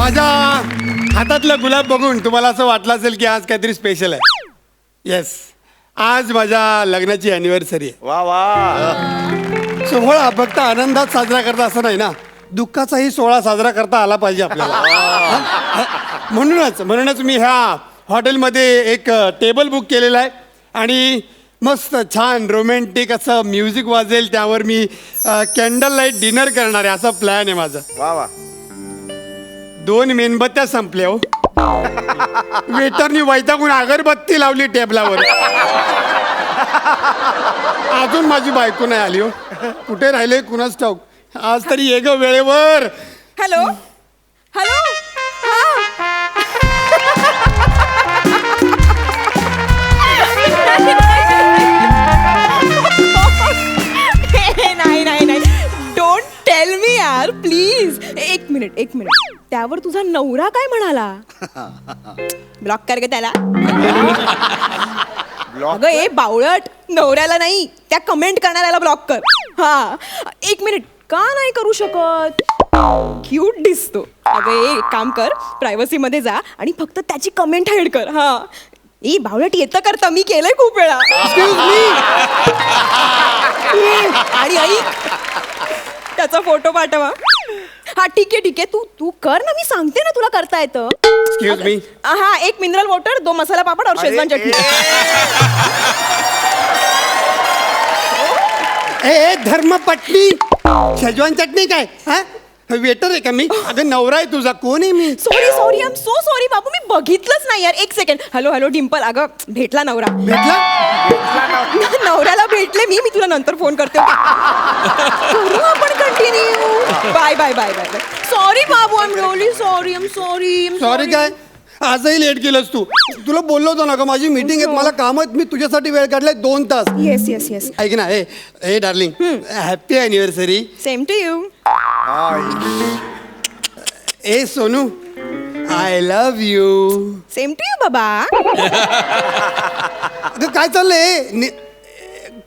माझ्या हातातलं गुलाब बघून तुम्हाला असं वाटलं असेल की आज काहीतरी स्पेशल आहे. येस आज माझ्या लग्नाची अॅनिव्हर्सरी आहे. वा वा. सोहळा फक्त आनंदात साजरा करता असं नाही ना? दुःखाचाही सोहळा साजरा करता आला पाहिजे आपल्याला. हा? म्हणूनच म्हणूनच मी ह्या हॉटेलमध्ये एक टेबल बुक केलेलं आहे. आणि मस्त छान रोमॅन्टिक असं म्युझिक वाजेल. त्यावर मी कॅन्डल लाइट डिनर करणार आहे. असा प्लॅन आहे माझा. वा वा. दोन मेणबत्त्या संपल्या हो. वेटरनी वैतागून अगरबत्ती लावली टेबलावर. अजून माझी बायको नाही आली हो. कुठे राहिले कुणाच ठाऊक? आज तरी ये ग वेळेवर. हॅलो? हॅलो? नाही नाही नाही. डोंट टेल मी यार प्लीज एक मिनिट एक मिनिट. त्यावर तुझा नवरा काय म्हणाला? ब्लॉक कर ग त्याला. अगं ए बावळट नवऱ्याला नाही त्या कमेंट करणाऱ्याला ब्लॉक कर. हा एक मिनिट. का नाही करू शकत? क्यूट दिसतो. अगं ए एक काम कर प्रायव्हसी मध्ये जा आणि फक्त त्याची कमेंट हाईड कर. हा. ई बावळट येतं करता. मी केलंय खूप वेळा. Excuse me. आणि आई त्याचा फोटो पाठवा. हा ठीक आहे ठीक आहे. तू तू कर ना मी सांगते ना तुला करता येतं. Excuse me. हा एक मिनरल वॉटर दो मसाला पापड और शेजवान चटणी. ए ए, धर्मपत्नी. शेजवान चटणी काय? हा? वेटर आहे का मी? अगं नवरा आहे तुझा. कोण आहे मी? Sorry sorry I am so sorry बाबू. मी बघितलंच नाही यार. एक सेकंड हॅलो हॅलो डिम्पल अगं भेटला नवरा. भेटला? नवऱ्याला भेटले मी. मी तुला नंतर फोन करते? करू आपण continue bye bye bye bye bye sorry Babu. I am really sorry I am sorry sorry काय आजही लेट केलंस तू. तुला बोललो होतो ना का माझी मीटिंग आहे मला काम आहेत मी तुझ्यासाठी वेळ काढलाय दोन तास. येस येस येस ऐक ना ए ए darling happy anniversary same to you A Sonu I love you same to you बाबा. अगं काय चाललंय? नि-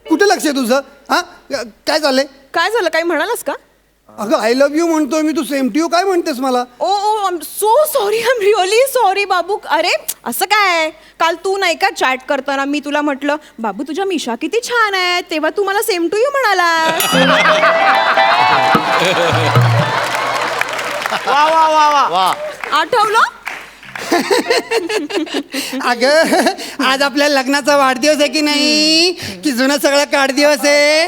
कुठे लक्ष आहे तुझं? हा? काय चाललंय? काय झालं? काही म्हणालास का? अगं आय लव्ह यू म्हणतोय मी तू सेम टू काय म्हणतेस मला? Oh O I am so sorry I am really sorry बाबू. अरे असं काय? काल तू नाही का चॅट करताना मी तुला म्हटलं बाबू तुझ्या मिशा किती छान आहे तेव्हा तू मला सेम टू यू म्हणाला वा वा वा वा. वा. आठवलं? अगं आज आपल्या लग्नाचा वाढदिवस आहे की नाही? की जुना सगळा काढदिवस आहे?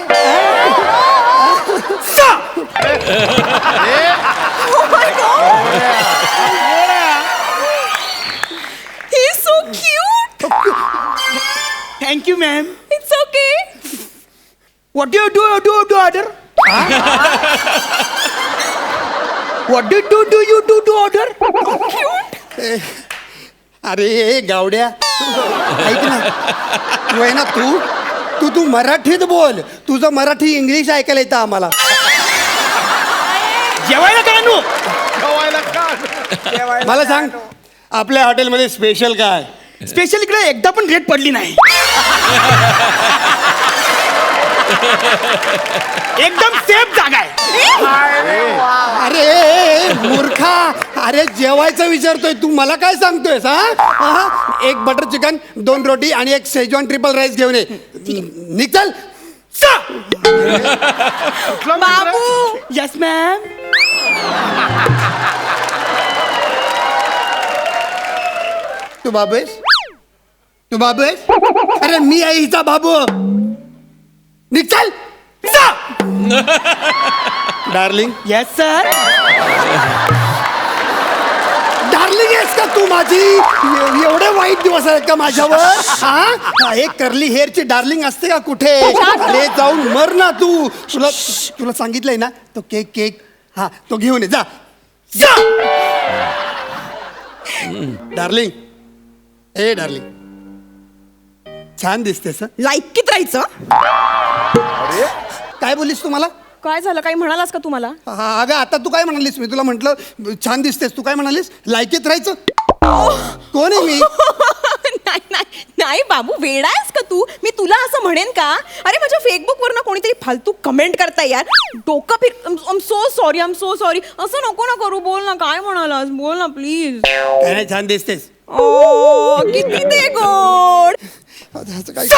ही so cute Thank you, ma'am. It's okay What do you do? Do do order? what do do do you do do order? अरे ए, गावड्या ऐक ना तू आहे ना तू तू तू मराठीत बोल. तुझं मराठी इंग्लिश ऐकायला येतं आम्हाला. जेवायला काय आणू? जेवायला का जेवायला मला सांग आपल्या हॉटेलमध्ये स्पेशल काय? स्पेशल इकडे एकदा पण रेट पडली नाही. एकदम सेफ जागा आहे. अरे मूर्खा. अरे जेवायचं विचारतोय. तू मला काय सांगतोयस हा? हा? एक बटर चिकन दोन रोटी आणि एक शेजवान ट्रिपल राईस घेऊन ये. निघल बाबू यस मॅम तू बाबू आहेस तू बाबू आहेस अरे मी आहे हिचा बाबू निघल डार्लिंग यस सर डार्लिंग आहेस का तू माझी एवढे वाईट दिवस आहेत का माझ्यावर? हा? हा, एक करली हेअरची डार्लिंग असते का कुठे? अरे जाऊन मर ना तू. तुला तुला सांगितलंय ना तो केक केक हा तो घेऊन ये. जा. जा. डार्लिंग ए डार्लिंग छान दिसतेस हं. लायकीत राहायचं काय बोललीस तू मला? काय झालं? काही म्हणालास का तुम्हाला हा अगं आता तू काय म्हणालीस? मी तुला म्हटलं छान दिसतेस. तू काय म्हणालीस? लायकीत राहायचं. कोण आहे मी? नाही नाही नाही बाबू वेडा आहेस का तू? मी तुला असं म्हणेन का? अरे माझ्या फेसबुकवर ना कोणीतरी फालतू कमेंट करताय यार. डोकं फिर I'm so sorry I'm so sorry असं नको ना करू बोल ना. काय म्हणालास? बोल ना प्लीज काय नाही छान दिसतेस. ओ किती ते गोड. आता ह्याचं काय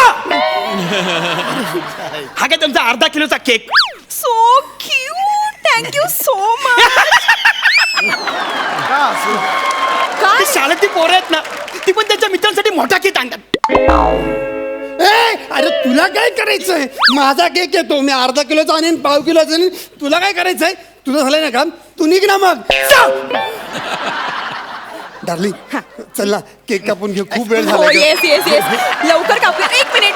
हा काय तुमचा अर्धा किलोचा cake? So cute thank you so much काय? ती शाळेतली पोरं आहेत ना ती पण त्यांच्या मित्रांसाठी मोठा केक आणतात. ए अरे तुला काय करायचंय? माझा केक येतो मी अर्धा किलोचा आणीन पाव किलोचा आणीन. तुला काय करायचंय? तुझं झालंय ना काम? तू निघ ना मग. डार्लिंग चल ना केक कापून घेऊ खूप वेळ हो झाला येस येस येस लवकर कापूया. एक मिनिट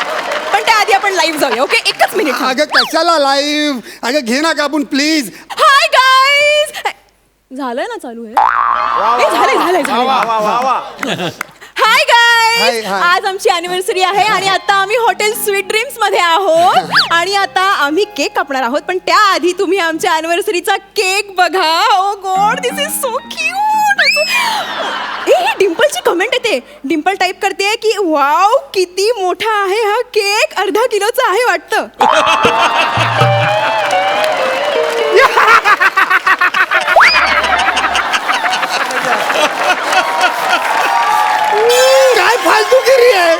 पण त्याआधी आपण लाईव्ह जाऊया ओके एकच मिनिट अगं कशाला लाईव्ह अगं घे ना कापून प्लीज हाय झालंय ना चालू आहे ए, झालंय झालंय वा वा वा वा. हाय Hi, hi. आज आमची अॅनिव्हर्सरी आहे आणि आता आम्ही हॉटेल स्वीट ड्रीम्समध्ये आहोत. आणि आता आम्ही केक कापणार आहोत. पण त्याआधी तुम्ही आमच्या अॅनिव्हर्सरीचा केक बघा. ओ god this is so cute ए ही डिम्पलची कमेंट येते. डिम्पल टाईप करते की वाव किती मोठा आहे हा केक अर्धा किलोचा आहे वाटतं काय फालतूगिरी आहे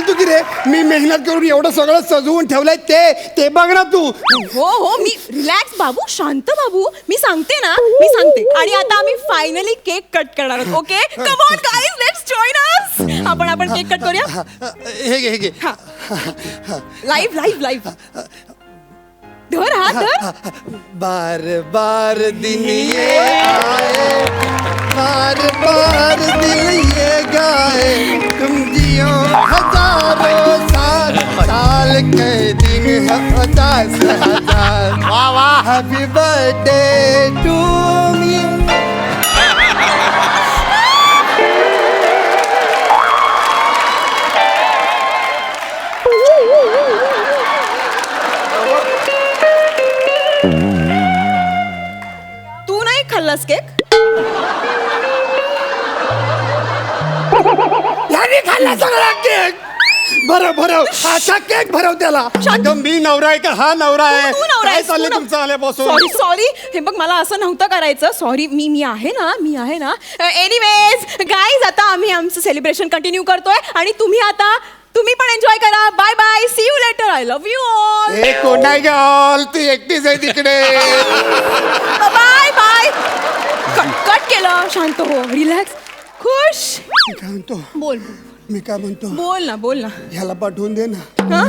काय फालतूगिरी आहे मी मेहनत करून एवढं सगळं सजवून ठेवलंय ते ते बघ ना तू. हो हो मी रिलॅक्स बाबू शांत बाबू. मी सांगते ना मी सांगते. आणि आता आम्ही फायनली केक कट करणार आहोत okay come on guys let's join us आपण आपण केक कट करूया. हे घे हे घे. लाईव्ह लाईव्ह लाईव्ह धर हा धर. बार बार दिन ये आए बार बार दिल ये गाए. तुम जियो हजारों साल साल के दिन है दस हजार। वाह वाह। हैप्पी बर्थडे टू मी तू नाही खाल्लास केक? याने खाल्ला सगळा केक भरव भरव. असा केक भरव त्याला. शांत. अगं, मी नवरा आहे का? हा नवरा आहे. तू नवरा काय आहेस, तू चाललंय नव- तुमचं आल्यापासून? सॉरी सॉरी हे बघ मला असं नव्हतं करायचं. सॉरी मी मी आहे ना मी आहे ना. एनिवेज गाईज आता आम्ही आमचं सेलिब्रेशन कंटिन्यू करतोय आणि तुम्ही आता तुम्ही पण एन्जॉय करा. Bye bye see you later I love you all हे कोण नाही गॉल तू एकटीच आहे तिकडे. बाय बाय कट कट केलं. शांत हो. रिलॅक्स खुश. मी काय म्हणतो बोल. मी काय म्हणतो? बोल ना बोल ना. ह्याला पाठवून दे ना. हा?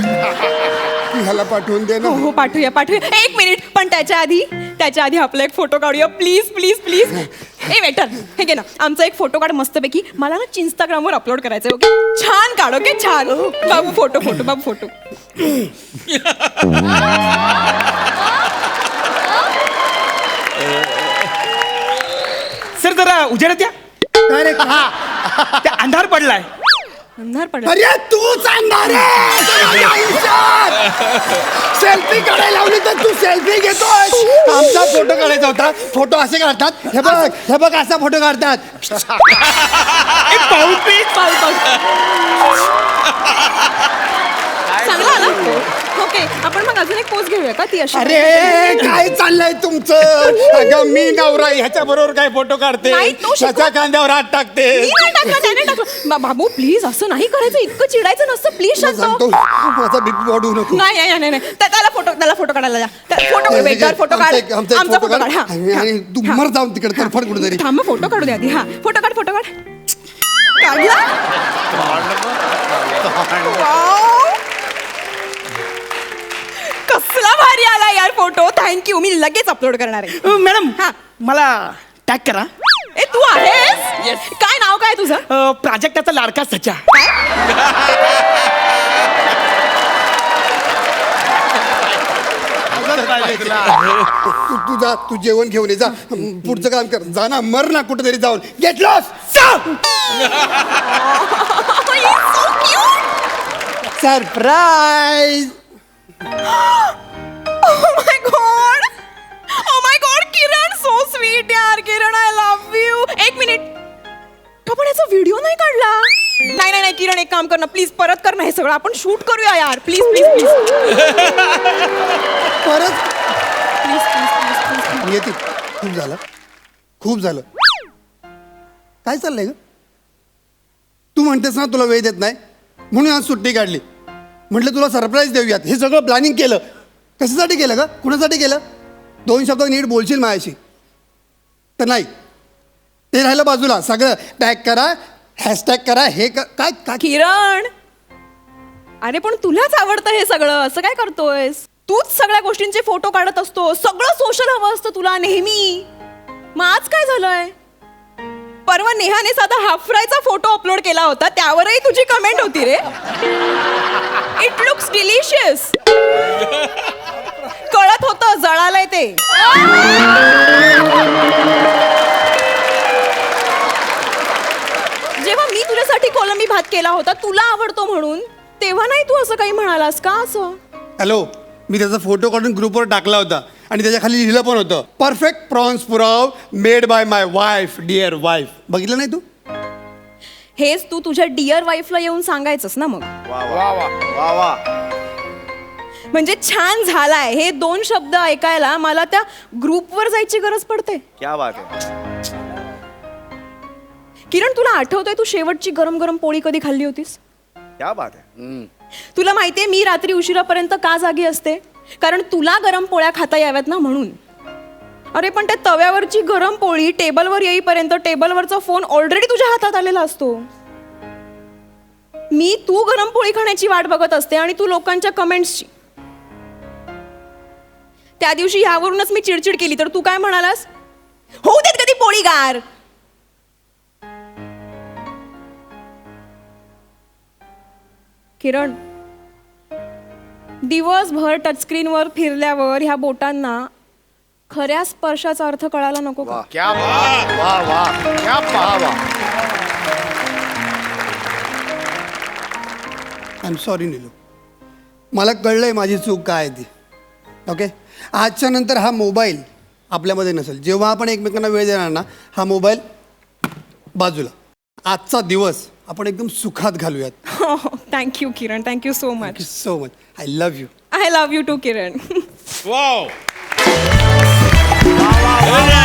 ह्याला पाठवून दे ना. हो हो पाठवूया पाठवूया. एक मिनिट पण त्याच्या आधी त्याच्या आधी आपला एक फोटो काढूया. प्लीज प्लीज प्लीज ए वेटर हे घे ना. आमचा एक फोटो काढ मस्तपैकी. मला ना इंस्टाग्रामवर अपलोड करायचं आहे ओके छान काढ ओके छान. बाबू फोटो फोटो बाबू फोटो सर जरा हा. त्या अंधार पडलाय. अंधार पडला. अरे तू सांगणार सेल्फी काढायला लावली तर तू सेल्फी घेतोय आमचा फोटो काढायचा होता. फोटो असे काढतात. हे बघ हे बघ असा फोटो काढतात. पाऊस प्लीज पाऊल पाऊल चांगला आला ओके आपण मग अजून एक पोच घेऊया का? ती अशी अरे काय चाललंय तुमचं? अगं मी नवरा ह्याच्या बरोबर काय फोटो काढते? नाही, तो शिकवा- त्याच्या कांद्यावर हात टाकते. मी नाही टाकलं त्याने टाकलं बा- बाबू प्लीज असं नाही करायचं. इतकं चिडायचं नसतं. प्लीज सांगतो शांत माझा बीपी वाढवू नको. नाही नाही नाही नाही. त्या- त्याला फोटो त्याला फोटो काढायला द्या. त्या- फोटो वेटर फोटो काढ आमचा एक- आमचा एक आमचा फोटो काढ. हा. आणि- आणि तू. मर जाऊन तिकडे तरफड कुठेतरी. थांब फोटो काढू द्या आधी हा. फोटो काढ फोटो काढ. काढला? Wow. कसला भारी आला यार फोटो थँक्यू मी लगेच अपलोड करणार आहे. मॅडम हा. मला टॅग करा. ए तू आहेस? काय नाव काय तुझं? अ, प्राजक्ताचा लाडका सचा. तू तू जा तू जेवण घेऊन ये जा. पुढचं काम कर. जा ना मर ना कुठेतरी जाऊन. Get lost surprise Oh my god! Oh my god, Kiran so sweet यार किरण आय लव्ह यू एक मिनिट आपण याचा व्हिडिओ नाही काढला नाही नाही नाही किरण एक काम कर ना प्लीज परत कर ना हे सगळं. आपण शूट करूया यार. प्लीज प्लीज प्लीज परत? प्लीज प्लीज प्लीज येते. खूप झालं. खूप झालं. काय चाललंय ग? तू म्हणतेस ना तुला वेळ देत नाही. म्हणून आज सुट्टी काढली. म्हटलं तुला सरप्राईज देऊयात. हे सगळं प्लॅनिंग केलं. कशासाठी केलं का कुणासाठी केलं? दोन शब्द नीट बोलशील माझ्याशी. तर नाही. ते राहिलं बाजूला. सगळं टॅग करा हॅशटॅग करा हे काय काय? किरण! अरे पण तुलाच आवडतं हे सगळं. असं काय करतोयस? तूच सगळ्या गोष्टींचे फोटो काढत असतो. सगळं सोशल हवं असतं तुला नेहमी. मग आज काय झालंय? परवा नेहाने साधा हाफ फ्रायचा फोटो अपलोड केला होता त्यावरही तुझी कमेंट होती रे. इट लुक्स डिलिशियस कळत होतं जळालंय ते. जेव्हा मी तुझ्यासाठी कोलंबी भात केला होता तुला आवडतो म्हणून तेव्हा नाही तू असं काही म्हणालास का असं? हॅलो मी त्याचा फोटो काढून ग्रुपवर टाकला होता. आणि त्याच्याखाली लिहिलं पण होतं perfect prawns पुराव made by my wife dear wife बघितलं नाही तू? हेच तू तुझ्या डिअर वाईफला येऊन सांगायचंस ना मग? वा वा वा वा वा म्हणजे छान झालाय. हे दोन शब्द ऐकायला मला त्या ग्रुपवर जायची गरज पडते. क्या बात आहे. किरण तुला आठवतंय तू शेवटची गरम गरम पोळी कधी खाल्ली होतीस? क्या बात आहे. तुला माहितीये मी रात्री उशिरापर्यंत का जागी असते? कारण तुला गरम पोळ्या खाता याव्यात ना म्हणून. अरे पण त्या तव्यावरची गरम पोळी टेबलवर येईपर्यंत टेबलवरचा फोन ऑलरेडी तुझ्या हातात आलेला असतो. मी तू गरम पोळी खाण्याची वाट बघत असते आणि तू लोकांच्या कमेंट्सची त्या दिवशी ह्यावरूनच मी चिडचिड केली तर तू काय म्हणालास? होऊ देत कधी पोळी गार किरण दिवसभर टचस्क्रीनवर फिरल्यावर ह्या बोटांना खऱ्या स्पर्शाचा अर्थ कळायला नको का? क्या बात. वा वा. क्या बात. वा आय एम सॉरी नीलू. मला कळलंय माझी चूक काय आहे ती. ओके आजच्या नंतर हा मोबाईल आपल्यामध्ये नसेल. जेव्हा आपण एकमेकांना वेळ देणार ना हा मोबाईल बाजूला. आजचा दिवस आपण एकदम सुखात घालूयात. Thank you Kiran thank you so much so much I love you I love you too Kiran Wow. वा वा वा